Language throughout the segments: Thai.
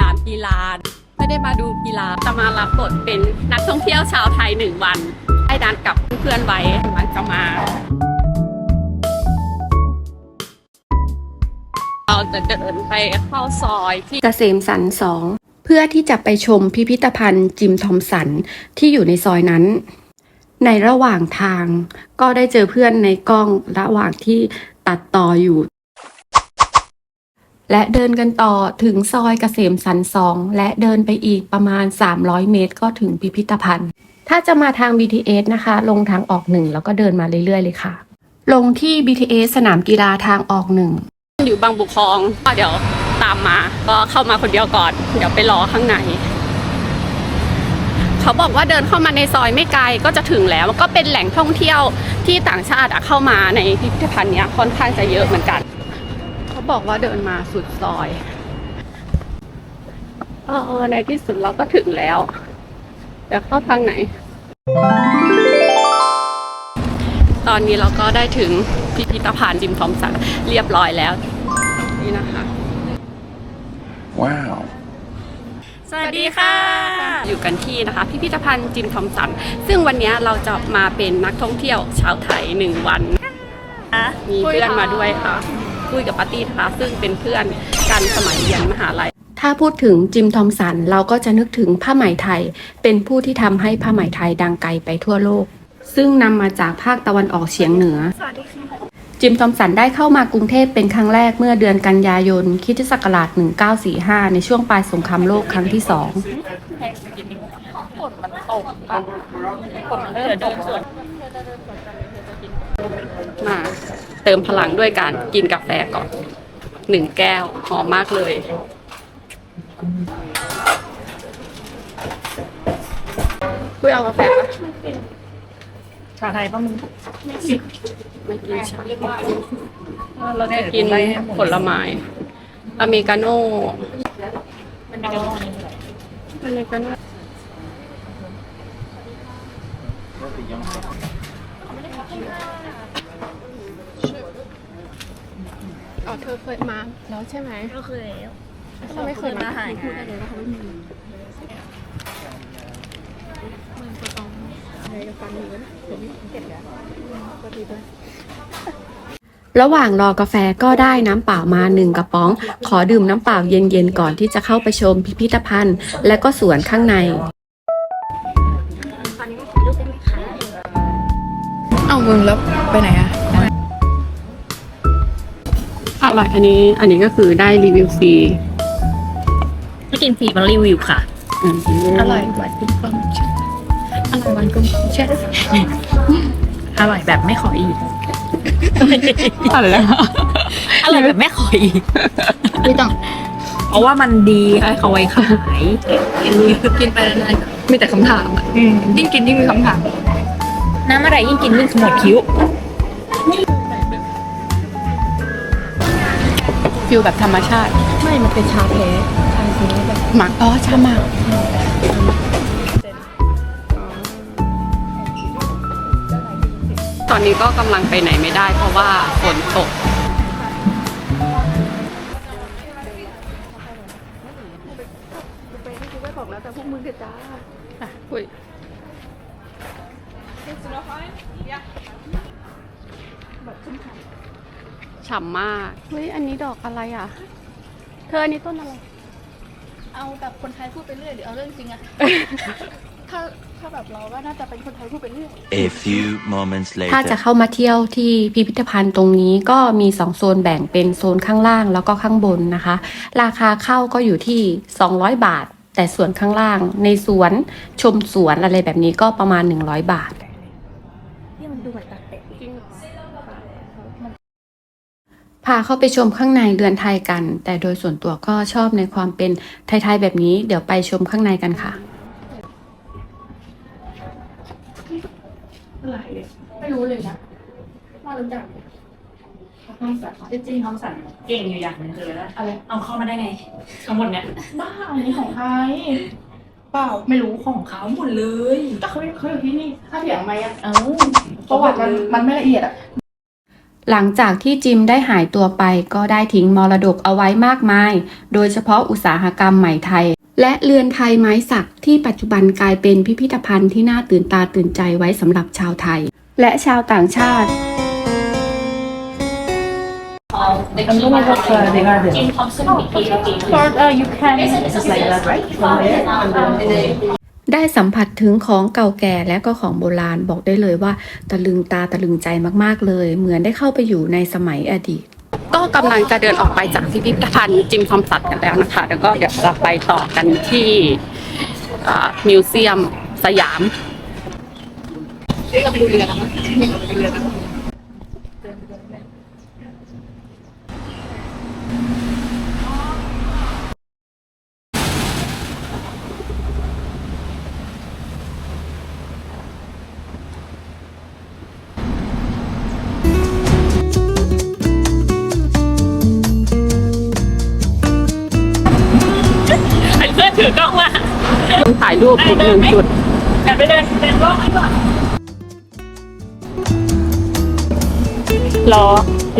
นามกีฬา ไม่ได้มาดูกีฬาจะมารับบทเป็นนักท่องเที่ยวชาวไทยหนึ่งวันได้นัดกับเพื่อนๆไว้มันจะมา เราจะเดินไปเข้าซอยที่เกษมสันสองเพื่อที่จะไปชมพิพิธภัณฑ์จิมทอมสันที่อยู่ในซอยนั้น ในระหว่างทางก็ได้เจอเพื่อนในกล้องระหว่างที่ตัดต่ออยู่ และเดินกันต่อถึงซอยเกษมสันสองและเดินไปอีกประมาณ 300 เมตร ก็ถึงพิพิธภัณฑ์ ถ้าจะมาทาง BTS นะคะ ลงทางออกหนึ่งแล้วก็เดินมาเรื่อยๆ เลยค่ะ ลงที่ BTS สนามกีฬาทางออกหนึ่งอยู่บางบุคองก็เดี๋ยวตามมาก็เข้ามาคนเดียวก่อน เดี๋ยวไปรอข้างในเขาบอกว่าเดินเข้ามาในซอยไม่ไกลก็จะถึงแล้วก็เป็นแหล่งท่องเที่ยวที่ต่างชาติเข้ามาในพิพิธภัณฑ์นี้ค่อนข้างจะเยอะเหมือนกัน เขาบอกว่าเดินมาสุดซอยเออในที่สุดเราก็ถึงแล้วเดี๋ยวเข้าทางไหน ตอนนี้เราก็ได้ถึงพิพิธภัณฑ์จิมทอมสันเรียบร้อยแล้ว นี่นะคะ Wow. สวัสดีค่ะ อยู่กันที่นะคะ พิพิธภัณฑ์จิมทอมสัน ซึ่งวันนี้เราจะมาเป็นนักท่องเที่ยวชาวไทยหนึ่งวัน มีเพื่อนมาด้วยค่ะ คุยกับปาร์ตี้นะคะซึ่งเป็นเพื่อนกันสมัยเรียนมหาลัยถ้าพูดถึงจิมทอมสันเราก็จะนึกถึงผ้าไหมไทย เป็นผู้ที่ทำให้ผ้าไหมไทยดังไกลไปทั่วโลก ซึ่งนำมาจากภาคตะวันออกเฉียงเหนือ จิมทอมสันได้เข้ามากรุงเทพเป็นครั้งแรกเมื่อเดือนกันยายนคริสตศักราช 1945 ในช่วงปลายสงครามโลกครั้งที่สองฝนมันตกค่ะฝนเริ่มตกมา เติมพลังด้วยการกินกาแฟก่อนหนึ่งแก้วหอมมากเลย คุยเอากาแฟปะชาไทยป่ะมึงไม่กินชาเราจะกินผลไม้อเมริกาโน่อเมริกาโน่อ๋อเธอเค ยมาแล้วใช่ไหมก็เคยแล้วฉันไม่เคยมาหายพูดได้เลยว่าเขาไม่มีอะไรกับฟันอยู่นะเดี๋ยวนี้เก็บแล้วก็ดีด้วยระหว่างรอกาแฟก็ได้น้ำเปล่ามาหนึ่งกระป๋อง ขอดื่มน้ำเปล่าเย็นๆก่อนที่จะเข้าไปชมพิพิธภัณฑ์ และก็สวนข้างในเอามึงแล้วไปไหนอะ อร่อยอันนี้ อันนี้ก็คือได้รีวิวฟรีไม่กินฟรีมารีวิวค่ะ อืมอร่อยหวานกุ้งก้มอร่อยหวานกุ้งใช่อร่อยแบบไม่ขออีก อะไรนะอร่อยแบบไม่ขออีก ไม่ต้อง เพราะว่ามันดีให้เขาไว้ขายกินไปนานๆมีแต่คำถามอะอืมยิ่งกินยิ่งมีคำถามน้ำอะไรยิ่งกินยิ่งขมวดคิ้ว ฟิลแบบธรรมชาติ ไม่มันเป็นชาแท้ชาแท้แบบหมักอ๋อชาหมักตอนนี้ก็กำลังไปไหนไม่ได้เพราะว่าฝนตก ดอกอะไรอะ เธออันนี้ต้นอะไร เอาแบบคนไทยพูดไปเรื่อยหรือเอาเรื่องจริงอะ ถ้าถ้าแบบเราก็น่าจะเป็นคนไทยพูดไปเรื่อย A few moments ถ้าจะ later. เข้ามาเที่ยวที่พิพิธภัณฑ์ตรงนี้ก็มี 2 โซนแบ่งเป็นโซนข้างล่างแล้วก็ข้างบนนะคะ ราคาเข้าก็อยู่ที่ 200 บาท แต่ส่วนข้างล่างในสวนชมสวนอะไรแบบนี้ก็ประมาณ 100 บาท พาเข้าไปชมข้างในเรือนไทยกัน แต่โดยส่วนตัวก็ชอบในความเป็นไทยๆแบบนี้ เดี๋ยวไปชมข้างในกันค่ะไม่รู้เลยนะมารู้จักจริงๆทอมสันเก่งอยู่อย่างหนึงคืออะไรอะไรเอาเข้ามาได้ไงทั้งหมดเนี่ยบ้าอันนี้ของใครเปล่าไม่รู้ของเขาหมดเลยก็เขาเขาอยู่ที่นี่ถ้าเถียงไหมอะเอ้าประวัติมันมันไม่ละเอียดอะ หลังจากที่จิมได้หายตัวไปก็ได้ทิ้งมรดกเอาไว้มากมาย โดยเฉพาะอุตสาหกรรมไหมไทย และเรือนไทยไม้สักที่ปัจจุบันกลายเป็นพิพิธภัณฑ์ที่น่าตื่นตาตื่นใจไว้สำหรับชาวไทย และชาวต่างชาติ I'm gonna look uh, the garden. Jim Thompson For uh, you can just like that, right? From there. ได้สัมผัสถึงของเก่าแก่และก็ของโบราณบอกได้เลยว่า ตะลึงตาตะลึงใจมากๆเลย เหมือนได้เข้าไปอยู่ในสมัยอดีต ก็กำลังจะเดินออกไปจากพิพิธภัณฑ์จิมทอมสันกันแล้วนะคะ แล้วก็เดี๋ยวเราไปต่อกันที่มิวเซียมสยามเพื่อน ถือกล้องมาถ่ายรูปอีกหนึ่งจุดแอบไปเดินเดินรอบให้ก่อนรอ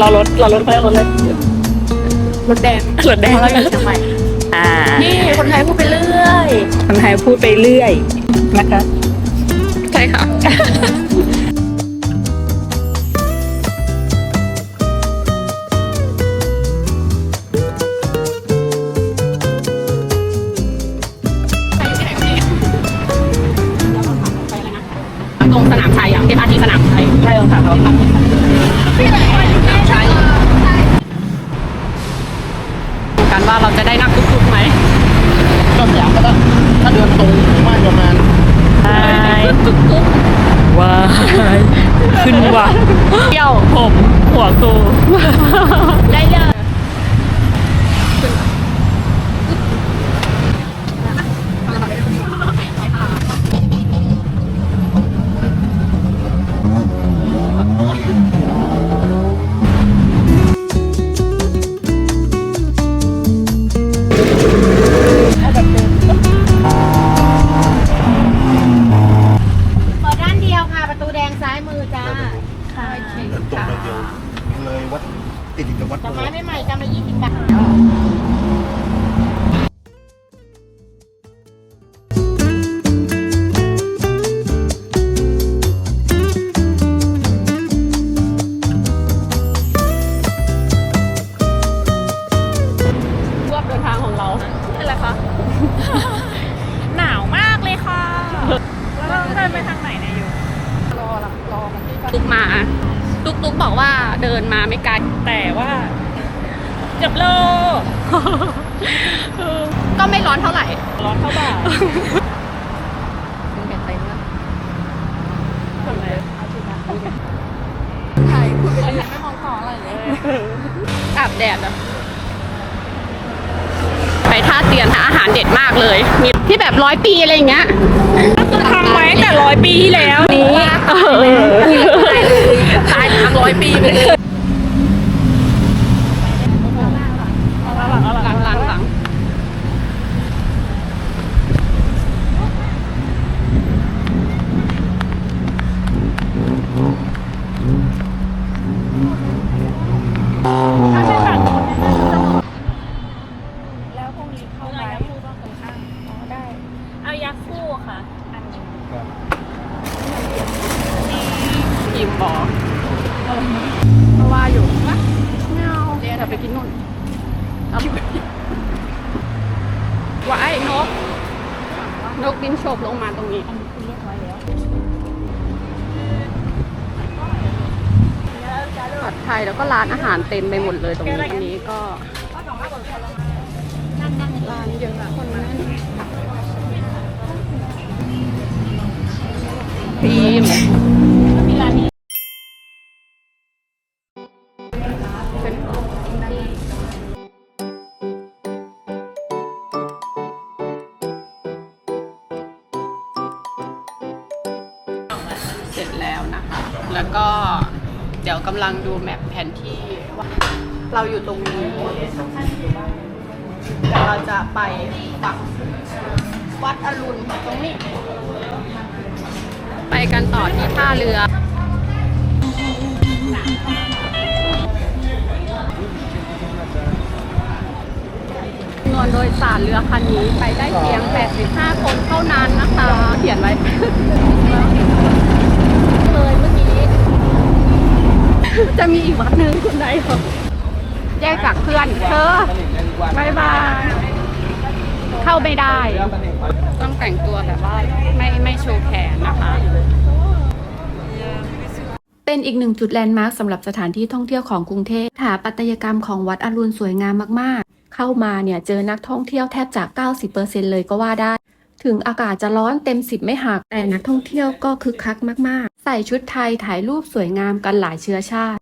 รอรถรอรถไปรถเลยรถแดงรถแดงเราอยู่เชียงใหม่อ่านี่คนไทยพูดไปเรื่อย คนไทยพูดไปเรื่อยนะคะ ใช่ค่ะ ผ ดินมาไม่ไกลแต่ว่าเกือบโล ก็ไม่ร้อนเท่าไหร่ ร้อนเข้าบ่าอาบแดดอะไปท่าเตียนหาอาหารเด็ดมากเลย มีที่แบบร้อยปีอะไรอย่างเงี้ยทำไว้แต่ร้อยปีที่แล้วนี้ตายทางร้อยปีไปเลยหลังหลังหลังอิ่มบอกเพราะว่าอยู่วะไม่เอาเดี๋ยวเราไปกินนู่นเอาว้ายนก นกบินโฉบลงมาตรงนี้ ผัดไทยแล้วก็ร้านอาหารเต็มไปหมดเลยตรงนี้อันนี้ก็ร้านเยอะอะคนแน่นบีม แล้วนะคะ แล้วก็เดี๋ยวกำลังดูแมปแผนที่ว่าเราอยู่ตรงนี้เดี๋ยวเราจะไปฝั่งวัดอรุณตรงนี้ ไปกันต่อที่ท่าเรือเงินโดยสารเรือคันนี้ไปได้เพียง 85 คนเท่านั้นนะคะ เขียนไว้ เลยเมื่อกี้ จะมีอีกวัดหนึ่งคุณได้เหรอแยกจากเพื่อนเธอบายบาย เข้าไม่ได้ ต้องแต่งตัวแบบว่าไม่ไม่โชว์แขนนะคะ เป็นอีกหนึ่งจุดแลนด์มาร์คสำหรับสถานที่ท่องเที่ยวของกรุงเทพสถาปัตยกรรมของวัดอรุณสวยงามมากๆ เข้ามาเนี่ยเจอนักท่องเที่ยวแทบจาก 90%เลยก็ว่าได้ ถึงอากาศจะร้อนเต็มสิบไม่หัก แต่นักท่องเที่ยวก็คึกคักมากๆ ใส่ชุดไทยถ่ายรูปสวยงามกันหลายเชื้อชาติ